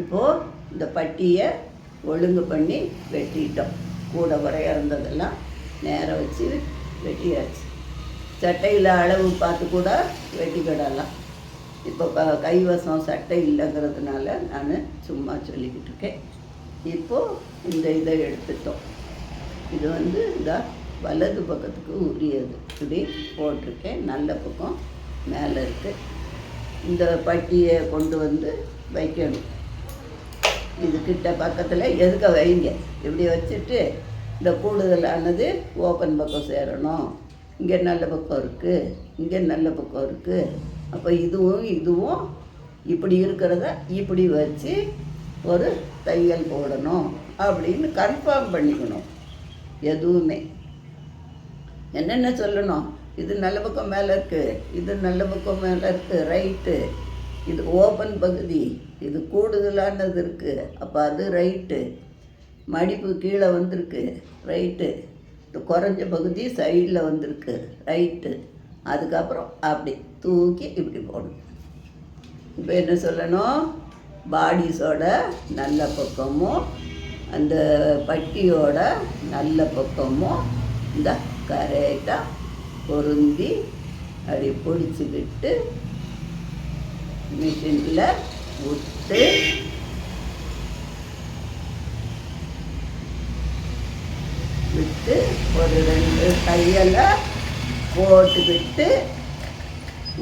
இப்போது இந்த பட்டியை ஒழுங்கு பண்ணி வெட்டிட்டோம். கூட குறைய இருந்ததெல்லாம் நேரம் வச்சு வெட்டியாச்சு. சட்டையில் அளவு பார்த்து கூட வெட்டிக்கிடலாம் இப்போ கைவசம் சட்டை இல்லைங்கிறதுனால நான் சும்மா சொல்லிக்கிட்டு இருக்கேன். இப்போது இந்த இதை எடுத்துட்டோம். இது வந்து இந்த வலது பக்கத்துக்கு உரியது. இப்படி போட்டிருக்கேன். நல்ல பக்கம் மேலே இருக்குது இந்த பட்டியை கொண்டு வந்து வைக்கணும். இது கிட்ட பக்கத்தில் எதுக்க வைங்க? இப்படி வச்சுட்டு இந்த கூடுதலானது ஓப்பன் பக்கம் சேரணும். இங்கே நல்ல பக்கம் இருக்குது இங்கே நல்ல பக்கம் இருக்குது அப்போ இதுவும் இதுவும் இப்படி இருக்கிறத இப்படி வச்சு ஒரு தையல் போடணும் அப்படின்னு கன்ஃபார்ம் பண்ணிக்கணும். எதுவுமே. என்னென்ன சொல்லணும்? இது நல்ல பக்கம் மேலே இருக்குது இது நல்ல பக்கம் மேலே இருக்குது ரைட்டு இது ஓப்பன் பகுதி. இது கூடுதலானது இருக்குது அப்போ அது ரைட்டு. மடிப்பு கீழே வந்திருக்கு. ரைட்டு. இந்த குறைஞ்ச பகுதி சைடில் வந்திருக்கு. ரைட்டு. அதுக்கப்புறம் அப்படி தூக்கி இப்படி போடணும் இப்போ என்ன சொல்லணும்? பாடிஸோட நல்ல பக்கமும் அந்த பட்டியோட நல்ல பக்கமும் இந்த கரெக்டாக பொருந்தி அப்படி பிடிச்சிக்கிட்டு மிஷினில் விட்டு விட்டு ஒரு ரெண்டு கையெல்லாம் போட்டு விட்டு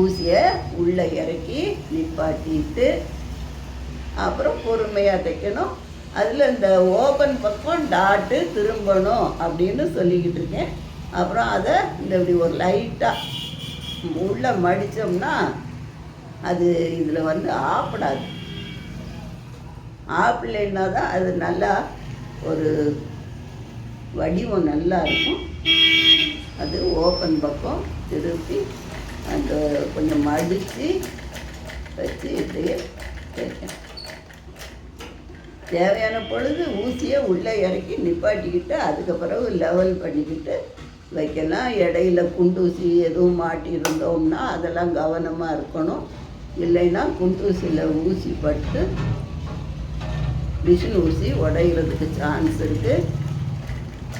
ஊசியை உள்ளே இறக்கி நிப்பாட்டிட்டு அப்புறம் பொறுமையாக தைக்கணும். அதில் இந்த ஓப்பன் பக்கம் டாட்டு திரும்பணும் அப்படின்னு சொல்லிக்கிட்டு இருக்கேன். அப்புறம் அதை இந்த இப்படி ஒரு லைட்டாக உள்ளே மடித்தோம்னா அது இதில் வந்து ஆப்பிடாது. ஆப்பிள்ளைன்னா தான் அது நல்லா ஒரு வடிவம் நல்லா இருக்கும். அது ஓப்பன் பக்கம் திருப்பி அந்த கொஞ்சம் மடித்து வச்சு இப்படியே வைக்கணும். தேவையான பொழுது ஊசியை உள்ளே இறக்கி நிப்பாட்டிக்கிட்டு அதுக்கு பிறகு லெவல் பண்ணிக்கிட்டு வைக்கலாம். இடையில குண்டூசி எதுவும் மாட்டியிருந்தோம்னா அதெல்லாம் கவனமாக இருக்கணும். இல்லைன்னா குண்டூசியில் ஊசி பட்டு மிஷின் ஊசி உடையிறதுக்கு சான்ஸ் இருக்குது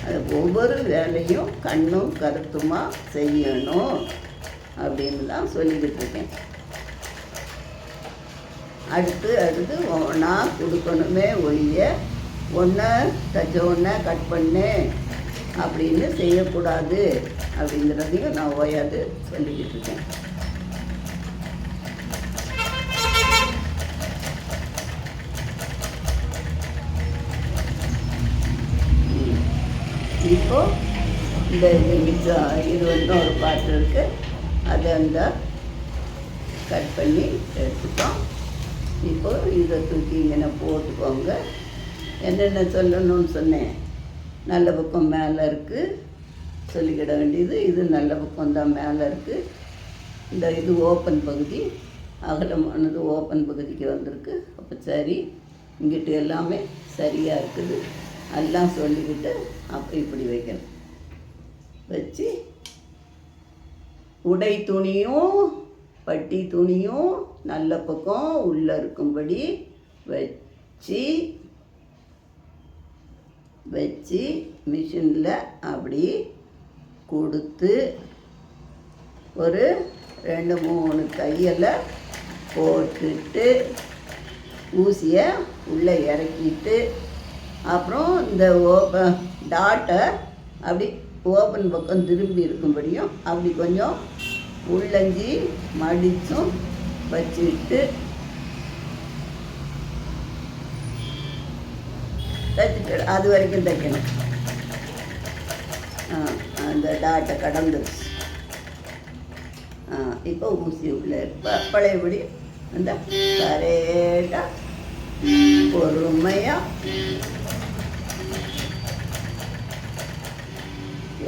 அது ஒவ்வொரு வேலையும் கண்ணும் கருத்துமாக செய்யணும் அப்படின்னு தான் சொல்லிக்கிட்டு இருக்கேன். அடுத்து அடுத்து ஒன்றா கொடுக்கணுமே ஒழிய ஒன்றை தச்ச ஒன்றை கட் பண்ணு அப்படின்னு செய்யக்கூடாது அப்படிங்கிறதையும் நான் ஓயாது சொல்லிக்கிட்டு இருக்கேன். இப்போது இந்த இது மிச்சம் இது வந்து ஒரு பாட்டு இருக்குது அதை அந்த கட் பண்ணி எடுத்துட்டோம். இப்போது இதை தூக்கி இங்கே போட்டுக்கோங்க. என்னென்ன சொல்லணும்னு சொன்னேன். நல்ல பக்கம் மேலே இருக்குது சொல்லிக்கிட வேண்டியது இது நல்ல பக்கம் தான் மேலே இருக்குது இந்த இது ஓப்பன் பகுதி அகலமானது ஓப்பன் பகுதிக்கு வந்திருக்கு. அப்போ சரி இங்கிட்டு எல்லாமே சரியாக இருக்குது. எல்லாம் சொல்லிக்கிட்டு அப்போ இப்படி வைக்கணும். வச்சு உடை துணியும் பட்டி துணியும் நல்ல பக்கம் உள்ளே இருக்கும்படி வச்சு வச்சு மிஷினில் அப்படி கொடுத்து ஒரு ரெண்டு மூணு தையலை போட்டுட்டு ஊசியை உள்ளே இறக்கிட்டு அப்புறம் இந்த ஓப்பன் டாட்டை அப்படி ஓப்பன் பக்கம் திரும்பி இருக்கும்படியும் அப்படி கொஞ்சம் உள்ளஞ்சி மடித்தும் வச்சுட்டு தைச்சிட்டு அது வரைக்கும் தைக்கணும். அந்த டாட்டை கடந்துருச்சு. இப்போ ஊசி உள்ள ப- பழையபடி அந்த கரெக்டாக பொறுமையாக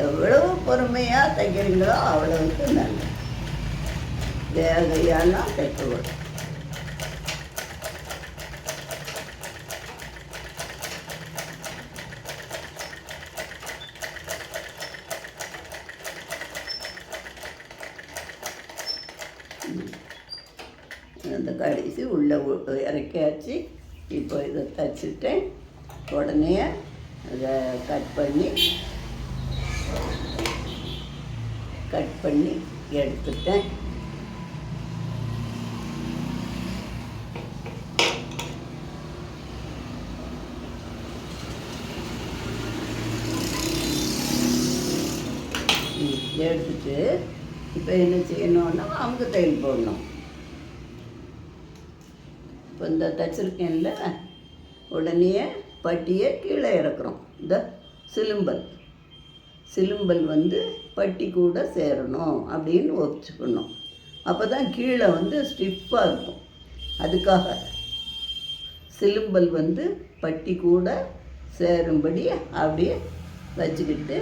எவ்வளவு பொறுமையாக தைக்கிறீங்களோ அவ்வளவுக்கு நல்லது. வேகையெல்லாம் தைக்கக்கூடாது அந்த கடைசி உள்ளே இறக்கியாச்சு. இப்போ இதை தச்சுட்டேன். உடனே அதை கட் பண்ணி கட் பண்ணி எடுத்துட்டேன். ம், எடுத்துட்டு இப்போ என்ன செய்யணும்னா அவங்க தையல் போடணும். இப்போ இந்த தச்சிருக்கேன்ல உடனே பட்டியை கீழே இறக்குறோம். இந்த சிலும்பல். சிலும்பல் வந்து பட்டி கூட சேரணும் அப்படின்னு ஒப்பிச்சுக்கணும் அப்போ தான் கீழே வந்து ஸ்டிஃபாக இருக்கும். அதுக்காக சிலும்பல் வந்து பட்டி கூட சேரும்படி அப்படியே வச்சுக்கிட்டு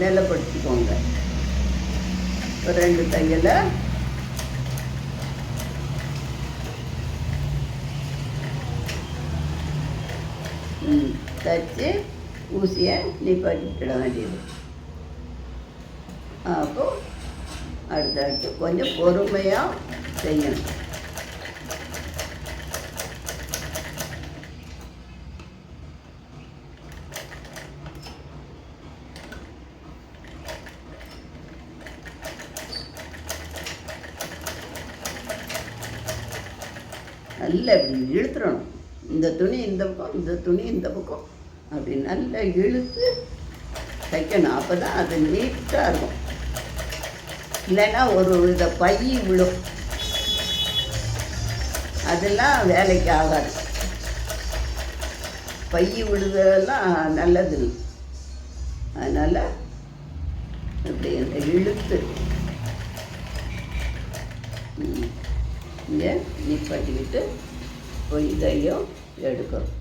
நிலப்படுத்திக்கோங்க. ரெண்டு தையலை. ம், தச்சு ஊசியை நிப்பாட்டிவிட வேண்டியது. அப்போ அடுத்தடுத்து கொஞ்சம் பொறுமையாக செய்யணும். நல்லா இப்படி இழுத்துடணும் இந்த துணி இந்த பக்கம் இந்த துணி இந்த பக்கம். அப்படி நல்லா இழுத்து தைக்கணும். அப்போ தான் அது நீட்டாக இருக்கும். இல்லைன்னா ஒரு வித பை விழும். அதெல்லாம் வேலைக்கு ஆகாது. பை விழுதெல்லாம் நல்லது அதனால் இப்படி இந்த இழுத்து இங்கே நிப்பாட்டிக்கிட்டு போய் இதையும் எடுக்கணும்.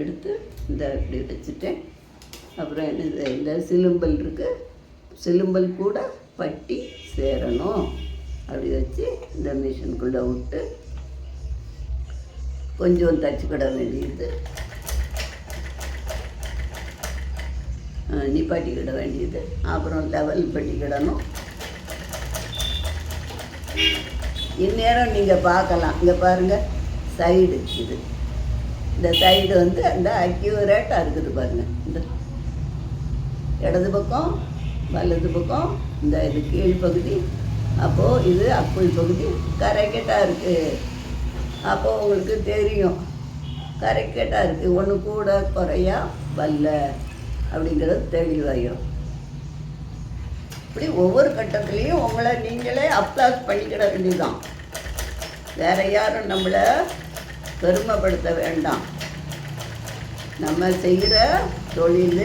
எடுத்து இந்த இப்படி வச்சுட்டேன். அப்புறம் என்னது இந்த சிலும்பல் இருக்குது சிலும்பல் கூட பட்டி சேரணும். அப்படி வச்சு இந்த மிஷினுக்குள்ளே விட்டு கொஞ்சம் தச்சுக்கிட வேண்டியது. அஹ் நிப்பாட்டிக்கிட வேண்டியது. அப்புறம் லெவல் பண்ணிக்கிடணும் இந்நேரம் நீங்கள் பார்க்கலாம். இங்கே பாருங்கள் சைடு இது. இந்த சைடு வந்து அந்த அக்யூரேட்டாக இருக்குது பாருங்கள் இந்த இடது பக்கம் வலது பக்கம் இந்த இது கீழ் பகுதி. அப்போது இது அக்குள் பகுதி. கரெக்டாக இருக்குது அப்போது உங்களுக்கு தெரியும். கரெக்டாக இருக்குது ஒன்று கூட குறையா வரல அப்படிங்கிறது தெளிவாயிடும் இப்படி ஒவ்வொரு கட்டத்துலேயும் உங்களை நீங்களே அப்ளாஸ் பண்ணிக்கிட வேண்டியதுதான். வேற யாரும் நம்மளை பெருமைப்படுத்த வேண்டாம். நம்ம செய்கிற தொழில்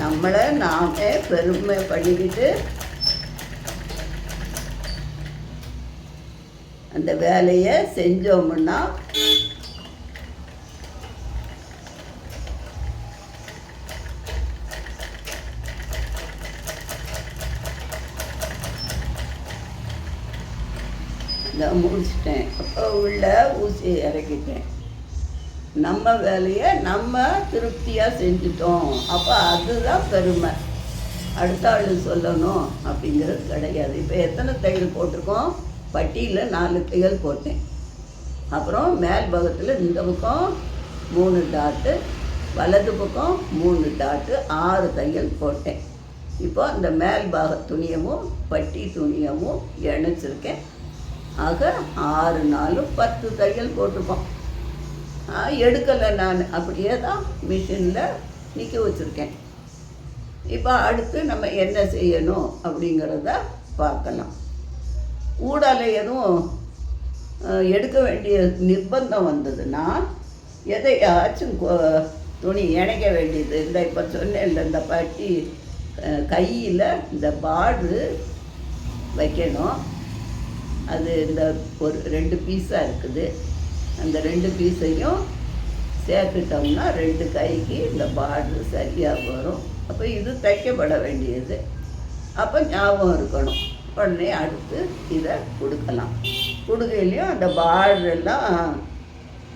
நம்மளை நாமே பெருமை பண்ணிக்கிட்டு அந்த வேலையை செஞ்சோம்னா நான் முடிச்சிட்டேன். அப்போ உள்ள ஊசியை இறக்கிட்டேன். நம்ம வேலையை நம்ம திருப்தியாக செஞ்சுட்டோம். அப்போ அதுதான் பெருமை. அடுத்த ஆள் சொல்லணும் அப்படிங்கிறது கிடையாது. இப்போ எத்தனை தையல் போட்டிருக்கோம்? பட்டியில் நாலு தையல் போட்டேன். அப்புறம் மேல் பக்கத்தில் இந்த பக்கம் மூணு டாட்டு வலது பக்கம் மூணு டாட்டு ஆறு தையல் போட்டேன். இப்போ அந்த மேல் பாக துணியமும் பட்டி துணியமும் இணைச்சிருக்கேன். ஆக ஆறு நாளும் பத்து தையல் போட்டிருப்போம் எடுக்கலை நான். அப்படியே தான் மிஷினில் நிற்க வச்சுருக்கேன். இப்போ அடுத்து நம்ம என்ன செய்யணும் அப்படிங்கிறத பார்க்கலாம். ஊடால எதுவும் எடுக்க வேண்டிய நிர்பந்தம் வந்ததுன்னா எதையாச்சும் துணி இணைக்க வேண்டியது. இந்த இப்போ சொன்னேன் இந்த பட்டி கையில் இந்த பார்டரு வைக்கணும். அது இந்த ஒரு ரெண்டு பீஸாக இருக்குது. அந்த ரெண்டு பீஸையும் சேர்த்துட்டோம்னா ரெண்டு கைக்கு இந்த பார்டரு சரியாக வரும். அப்போ இது தைக்கப்பட வேண்டியது. அப்போ ஞாபகம் இருக்கணும். உடனே அடுத்து இதை கொடுக்கலாம். கொடுக்கையிலையும் அந்த பார்டர் எல்லாம்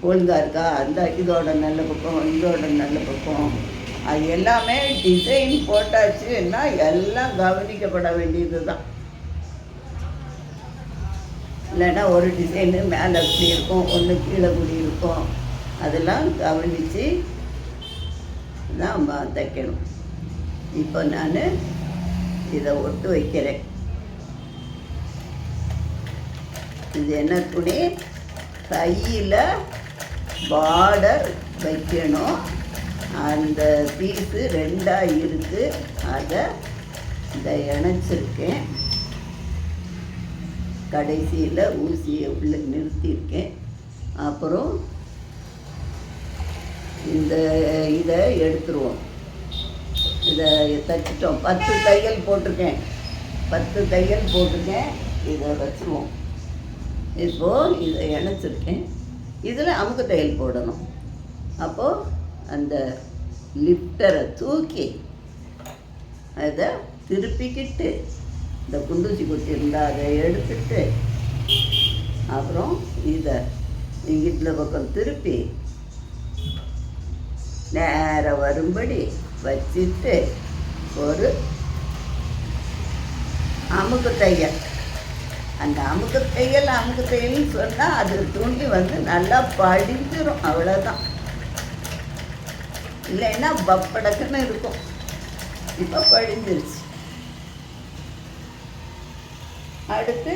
ஒழுங்காக இருக்கா? அந்த இதோட நல்ல பக்கம் இதோட நல்ல பக்கம். அது எல்லாமே டிசைன் போட்டாச்சுன்னா எல்லாம் கவனிக்கப்பட வேண்டியது தான் இல்லைன்னா ஒரு டிசைனு மேலே இப்படி இருக்கும் ஒன்று கீழே குடி இருக்கும். அதெல்லாம் கவனித்து தான் தைக்கணும். இப்போ நான் இதை ஒட்டு வைக்கிறேன். இது என்ன துணி? கையில் பார்டர் வைக்கணும். அந்த பீஸு ரெண்டாக இருக்குது அதை இதை இணைச்சிருக்கேன். கடைசியில் ஊசியை உள்ளே நிறுத்தியிருக்கேன். அப்புறம் இந்த இதை எடுத்துருவோம். இதை தைச்சிட்டோம். பத்து தையல் போட்டிருக்கேன். பத்து தையல் போட்டிருக்கேன். இதை வச்சுருவோம். இப்போது இதை இணைச்சிருக்கேன். இதில் அமுக்கு தையல் போடணும். அப்போது அந்த லிஃப்டரை தூக்கி அதை திருப்பிக்கிட்டு இந்த குண்டூசி குட்டி இருந்தால் அதை எடுத்துட்டு அப்புறம் இதை இங்கிட்டில் பக்கம் திருப்பி நேராக வரும்படி வச்சுட்டு ஒரு அமுக்கு தையல் அந்த அமுக்கு தையல் அமுக்கு தையல்னு சொன்னால் அது துணி வந்து நல்லா படிஞ்சிடும் அவ்வளோதான் இல்லைன்னா பப்படக்குன்னு இருக்கும். இப்போ படிஞ்சிருச்சு. அடுத்து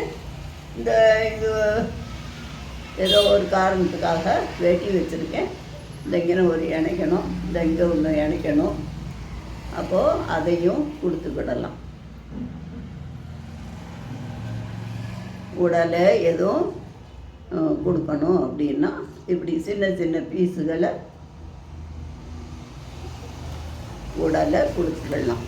இந்த இது ஏதோ ஒரு காரணத்துக்காக வெட்டி வச்சுருக்கேன். இந்த இங்கே ஒரு இணைக்கணும் இந்த இங்கே ஒன்று இணைக்கணும். அப்போது அதையும் கொடுத்து விடலாம். உடலை எதுவும் கொடுக்கணும் அப்படின்னா இப்படி சின்ன சின்ன பீஸுகளை உடலை கொடுத்துக்கலாம்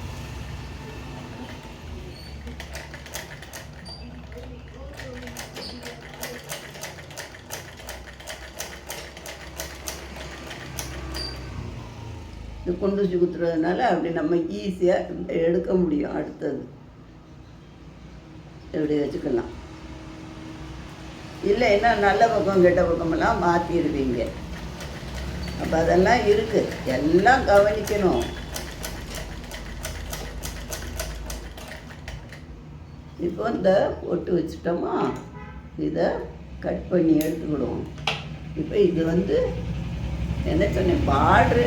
கொண்டு வச்சு குத்துறதுனால அப்படி நம்ம ஈஸியாக எடுக்க முடியும் அடுத்தது. இப்படி வச்சுக்கலாம். இல்லைன்னா நல்ல பக்கம் கெட்ட பக்கமெல்லாம் மாற்றிடுவீங்க அப்போ அதெல்லாம் இருக்குது எல்லாம் கவனிக்கணும். இப்போ இந்த ஒட்டு வச்சுட்டோமா? இதை கட் பண்ணி எடுத்துக்கிடுவோம். இப்போ இது வந்து என்ன சொன்னேன்? பார்ட்ரு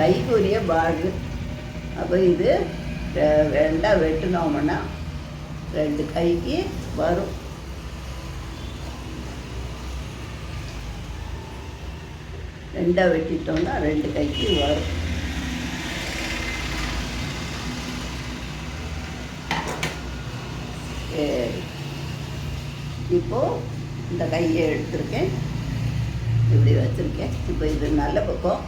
கைக்குரிய பாடு. அப்போ இது ரெண்டாக வெட்டினோம்னா ரெண்டு கைக்கு வரும். ரெண்டாக வெட்டிட்டோம்னா ரெண்டு கைக்கு வரும். சரி. இப்போ இந்த கையை எடுத்திருக்கேன். இப்படி வச்சுருக்கேன். இப்போ இது நல்ல பக்கம்.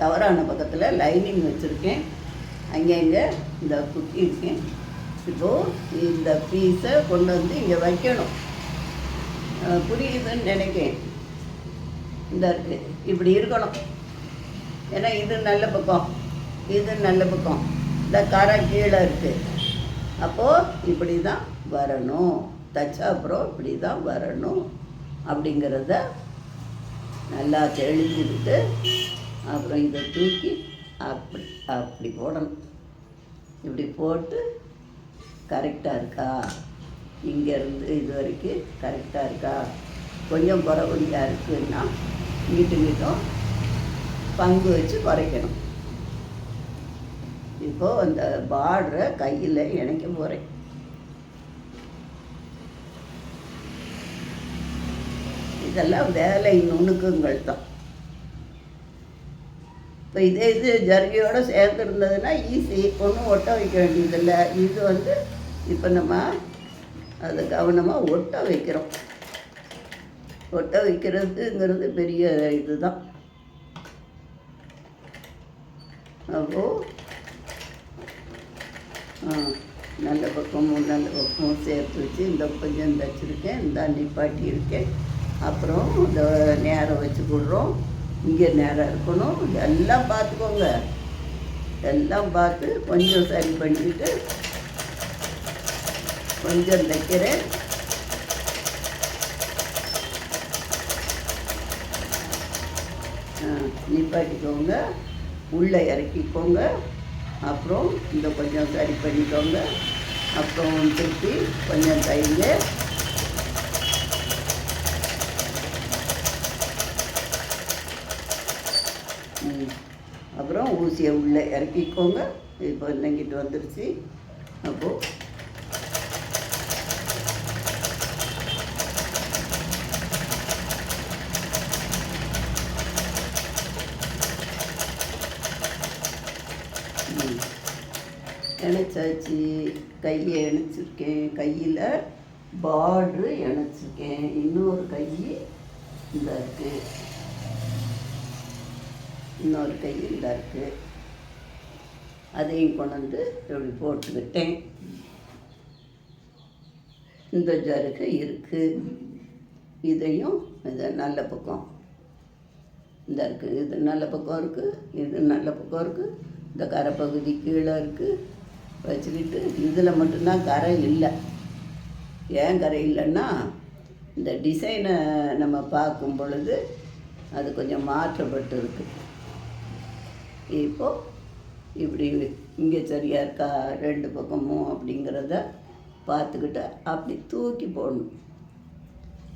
தவறான பக்கத்தில் லைனிங் வச்சுருக்கேன். அங்கங்கே இந்த குத்தி இருக்கேன் இப்போது இந்த பீஸை கொண்டு வந்து இங்கே வைக்கணும். புரியுதுன்னு நினைக்கிறேன். இந்த இப்படி இருக்கணும். ஏன்னா இது நல்ல பக்கம். இது நல்ல பக்கம். இந்த கரை கீழே இருக்குது அப்போது இப்படி தான் வரணும். தச்சா அப்புறம் இப்படி தான் வரணும். அப்படிங்கிறத நல்லா தெளிஞ்சுக்கிட்டு அப்புறம் இதை தூக்கி அப்படி அப்படி போடணும். இப்படி போட்டு கரெக்டாக இருக்கா? இங்கேருந்து இது வரைக்கும் கரெக்டாக இருக்கா? கொஞ்சம் குறவடியாக இருக்குன்னா இங்கிட்டு இங்கிட்டும் பங்கு வச்சு குறைக்கணும். இப்போ அந்த பார்டரை கையில் இணைக்க போகிறேன் இதெல்லாம் வேலை நுணுக்கங்கள் தான். இப்போ இதே இது ஜர்கியோடு ஜரிகையோடு சேர்ந்துருந்ததுன்னா ஈஸி ஒன்றும் ஒட்ட வைக்க வேண்டியதில்லை. இது வந்து இப்போ நம்ம அதை கவனமாக ஒட்ட வைக்கிறோம். ஒட்ட வைக்கிறதுங்கிறது பெரிய இதுதான். அப்போது நல்ல பக்கமும் நல்ல பக்கமும் சேர்த்து வச்சு இந்த கொஞ்சம் தச்சிருக்கேன் இந்த நிப்பாட்டி இருக்கேன். அப்புறம் இந்த நேரம் வச்சு கொடுறோம் இங்கே நேரம் இருக்கணும். எல்லாம் பார்த்துக்கோங்க. எல்லாம் பார்த்து கொஞ்சம் சரி பண்ணிட்டு கொஞ்சம் தைக்கிறேன். நிப்பாட்டிக்கோங்க. உள்ளே இறக்கிக்கோங்க. அப்புறம் இந்த கொஞ்சம் சரி பண்ணிக்கோங்க. அப்புறம் திருப்பி கொஞ்சம் தைங்க. அரிசியை உள்ளே இறக்கிக்கோங்க. இப்போ இங்கிட்டு வந்துருச்சு. அப்போது ம். இணைச்சாச்சு. கையை இணைச்சிருக்கேன். கையில் பார்ட்ரு இணைச்சிருக்கேன். இன்னொரு கை இந்த இருக்குது இன்னொரு கை இந்த இருக்குது அதையும் கொண்டு இப்படி போட்டுக்கிட்டேன் இந்த ஜருகை இருக்குது இதையும் இது நல்ல பக்கம். இந்த இருக்குது இது நல்ல பக்கம் இருக்குது இது நல்ல பக்கம் இருக்குது இந்த கரை பகுதி கீழே இருக்குது வச்சுக்கிட்டு இதில் மட்டும்தான் கரை இல்லை. ஏன் கரை இல்லைன்னா இந்த டிசைனை நம்ம பார்க்கும் பொழுது அது கொஞ்சம் மாற்றப்பட்டு இருக்குது இப்போது இப்படி இங்கே சரியா இருக்கா ரெண்டு பக்கமும் அப்படிங்கிறத பார்த்துக்கிட்டு அப்படி தூக்கி போடணும்.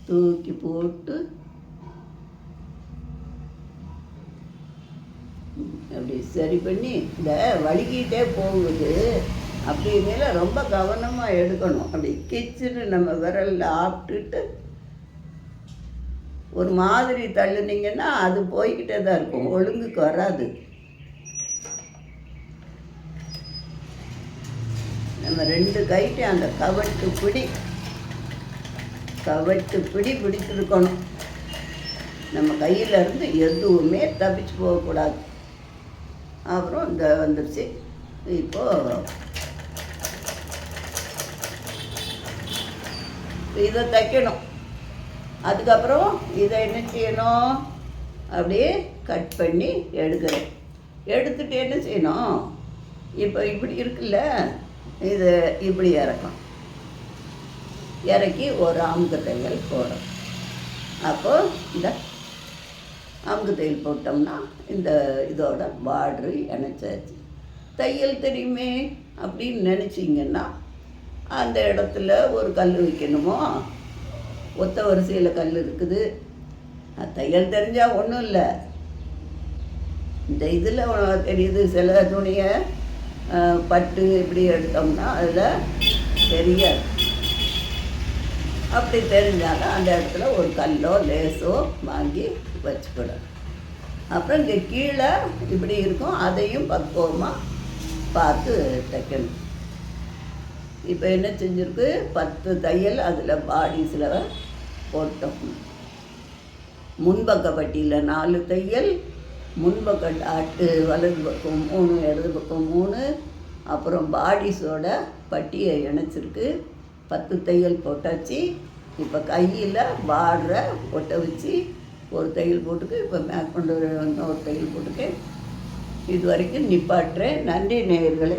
தூக்கி போட்டு அப்படி சரி பண்ணி இந்த வலிக்கிட்டே போகுது. அப்படி மேலே ரொம்ப கவனமாக எடுக்கணும். அப்படி கிச்சுன்னு நம்ம விரலில் ஆப்பிட்டுட்டு ஒரு மாதிரி தள்ளுனீங்கன்னா அது போய்கிட்டே தான் இருக்கும். ஒழுங்குக்கு வராது. நம்ம ரெண்டு கைட்டையும் அந்த கவட்டு பிடி கவட்டு பிடி பிடிச்சிருக்கணும். நம்ம கையில் இருந்து எதுவுமே தப்பிச்சு போகக்கூடாது. அப்புறம் இந்த வந்துருச்சு. இப்போது இதை தைக்கணும். அதுக்கப்புறம் இதை என்ன செய்யணும்? அப்படியே கட் பண்ணி எடுக்கிறேன். எடுத்துகிட்டு என்ன செய்யணும்? இப்போ இப்படி இருக்குல்ல? இது இப்படி இறக்கும். இறக்கி ஒரு அமுக்கு தையல் போடும். அப்போது இந்த அமுக்கு தையல் போட்டோம்னா இந்த இதோட பார்டரு இணைச்சாச்சு. தையல் தெரியுமே அப்படின்னு நினச்சிங்கன்னா அந்த இடத்துல ஒரு கல் வைக்கணுமோ? ஒத்த வரிசையில் கல் இருக்குது. அது தையல் தெரிஞ்சால் ஒன்றும் இல்லை. இந்த இதில் தெரியுது சில துணியை. பட்டு இப்படி எடுத்தோம்னா அதில் தெரியாது அப்படி தெரிஞ்சாலும் அந்த இடத்துல ஒரு கல்லோ லேஸோ வாங்கி வச்சுக்கணும் அப்புறம் இங்கே கீழே இப்படி இருக்கும் அதையும் பக்குவமாக பார்த்து தைக்கணும். இப்போ என்ன செஞ்சுருக்கு? பத்து தையல் அதில் பாடிஸில் போட்டோம். முன்பக்க பட்டியில் நாலு தையல் முன்பக்கம் டாட்டு வலது பக்கம் மூணு இடது பக்கம் மூணு அப்புறம் பாடிஸோட பட்டியை இணைச்சிருக்கு. பத்து தையல் போட்டாச்சு. இப்போ கையில் பாடுற ஒட்ட வச்சு ஒரு தையல் போட்டுக்கு இப்போ மேற்கொண்டு இன்னொரு தையல் போட்டுக்கு. இது வரைக்கும் நிப்பாட்டுறேன். நன்றி நேயர்களே.